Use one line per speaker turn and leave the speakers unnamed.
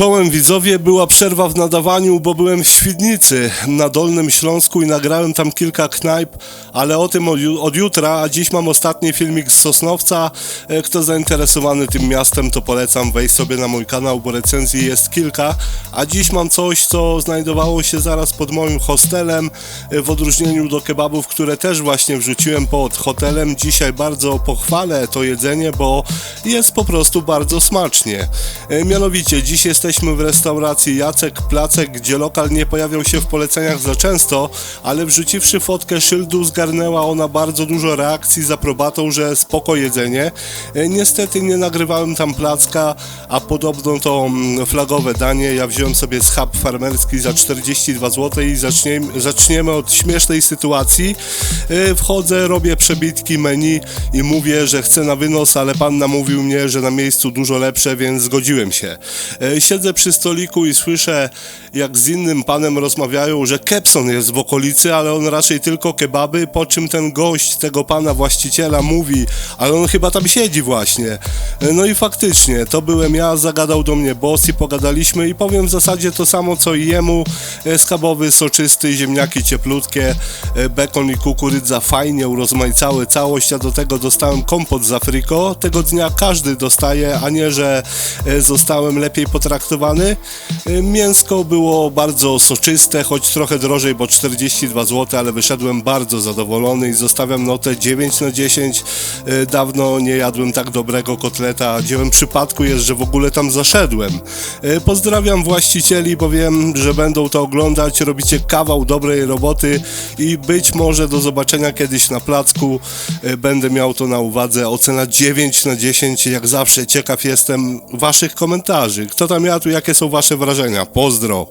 Czołem widzowie, była przerwa w nadawaniu, bo byłem w Świdnicy na Dolnym Śląsku i nagrałem tam kilka knajp, ale o tym od, ju- od jutra, a dziś mam ostatni filmik z Sosnowca. E, Kto zainteresowany tym miastem, to polecam wejść sobie na mój kanał, bo recenzji jest kilka, a dziś mam coś, co znajdowało się zaraz pod moim hostelem, e, w odróżnieniu do kebabów, które też właśnie wrzuciłem pod hotelem. Dzisiaj bardzo pochwalę to jedzenie, bo jest po prostu bardzo smacznie. E, Mianowicie, dziś jesteśmy w restauracji Jacek Placek, gdzie lokal nie pojawiał się w poleceniach za często, ale wrzuciwszy fotkę szyldu zgarnęła ona bardzo dużo reakcji z aprobatą, że spoko jedzenie. E, Niestety nie nagrywałem tam placka, a podobno to mm, flagowe danie. Ja wziąłem sobie schab farmerski za 42 zł i zaczniemy, zaczniemy od śmiesznej sytuacji. E, Wchodzę, robię przebitki menu i mówię, że chcę na wynos, ale pan namówił mnie, że na miejscu dużo lepsze, więc zgodziłem się. E, Siedzę przy stoliku i słyszę, jak z innym panem rozmawiają, że Kepson jest w okolicy, ale on raczej tylko kebaby, po czym ten gość tego pana właściciela mówi, ale on chyba tam siedzi właśnie. No i faktycznie, to byłem ja, zagadał do mnie boss i pogadaliśmy i powiem w zasadzie to samo co i jemu. E, Schabowy, soczysty, ziemniaki cieplutkie, e, bekon i kukurydza fajnie urozmaicały całość, a do tego dostałem kompot z Afriko. Tego dnia każdy dostaje, a nie, że e, zostałem lepiej potraktowany. E, Mięsko było bardzo soczyste, choć trochę drożej, bo 42 zł, ale wyszedłem bardzo zadowolony i zostawiam notę 9 na 10. E, Dawno nie jadłem tak dobrego kotleta, dziełem przypadku jest, że w ogóle tam zaszedłem. E, Pozdrawiam właścicieli, bo wiem, że będą to oglądać. Robicie kawał dobrej roboty i być może do zobaczenia kiedyś na placku. Będę miał to na uwadze. Ocena 9 na 10. Jak zawsze ciekaw jestem waszych komentarzy. Kto tam jadł, jakie są wasze wrażenia? Pozdro!